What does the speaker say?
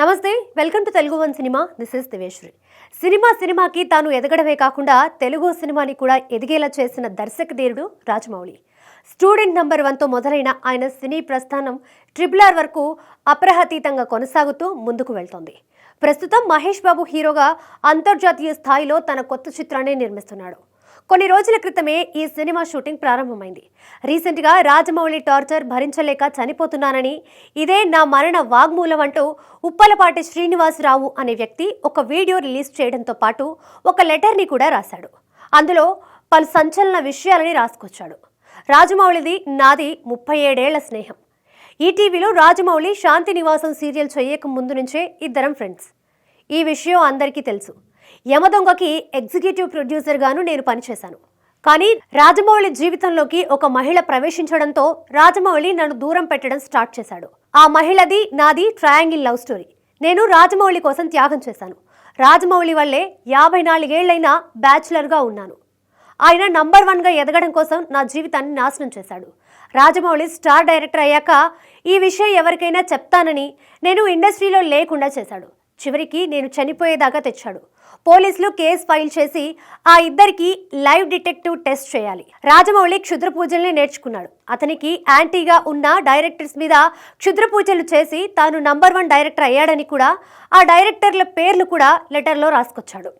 నమస్తే welcome to Telugu one cinema. This is దివేశ్వరి cinema సినిమాకి తాను ఎదగడమే కాకుండా తెలుగు సినిమాని కూడా ఎదిగేలా చేసిన దర్శక ధీరుడు రాజమౌళి. స్టూడెంట్ నంబర్ వన్తో మొదలైన ఆయన సినీ ప్రస్థానం ట్రిపుల్ ఆర్ వరకు అప్రహతీతంగా కొనసాగుతూ ముందుకు వెళ్తోంది. ప్రస్తుతం మహేష్ బాబు హీరోగా అంతర్జాతీయ స్థాయిలో తన కొత్త చిత్రాన్ని నిర్మిస్తున్నాడు. కొన్ని రోజుల క్రితమే ఈ సినిమా షూటింగ్ ప్రారంభమైంది. రీసెంట్గా రాజమౌళి టార్చర్ భరించలేక చనిపోతున్నానని ఇదే నా మరణ వాగ్మూలం అంటూ ఉప్పలపాటి శ్రీనివాసరావు అనే వ్యక్తి ఒక వీడియో రిలీజ్ చేయడంతో పాటు ఒక లెటర్ని కూడా రాశాడు. అందులో పలు సంచలన విషయాలని రాసుకొచ్చాడు. రాజమౌళిది నాది ముప్పై ఏడేళ్ళ స్నేహం ఈటీవీలో రాజమౌళి శాంతి నివాసం సీరియల్ చేయక ముందు నుంచే ఇద్దరం ఫ్రెండ్స్. ఈ విషయం అందరికీ తెలుసు. యమదొంగకి ఎగ్జిక్యూటివ్ ప్రొడ్యూసర్గాను నేను పనిచేశాను. కానీ రాజమౌళి జీవితంలోకి ఒక మహిళ ప్రవేశించడంతో రాజమౌళి నన్ను దూరం పెట్టడం స్టార్ట్ చేశాడు. ఆ మహిళది నాది ట్రయాంగిల్ లవ్ స్టోరీ. నేను రాజమౌళి కోసం త్యాగం చేశాను. రాజమౌళి వల్లే యాభై నాలుగేళ్ళైనా బ్యాచులర్గా ఉన్నాను. ఆయన నంబర్ వన్గా ఎదగడం కోసం నా జీవితాన్ని నాశనం చేశాడు. రాజమౌళి స్టార్ డైరెక్టర్ అయ్యాక ఈ విషయం ఎవరికైనా చెప్తానని నేను ఇండస్ట్రీలో లేకుండా చేశాడు. చివరికి నేను చనిపోయేదాకా తెచ్చాడు. పోలీసులు కేసు ఫైల్ చేసి ఆ ఇద్దరికి లైవ్ డిటెక్టివ్ టెస్ట్ చేయాలి. రాజమౌళి క్షుద్ర పూజల్ని నేర్చుకున్నాడు. అతనికి యాంటీగా ఉన్న డైరెక్టర్స్ మీద క్షుద్ర పూజలు చేసి తాను నంబర్ వన్ డైరెక్టర్ అయ్యాడని కూడా ఆ డైరెక్టర్ల పేర్లు కూడా లెటర్లో రాసుకొచ్చాడు.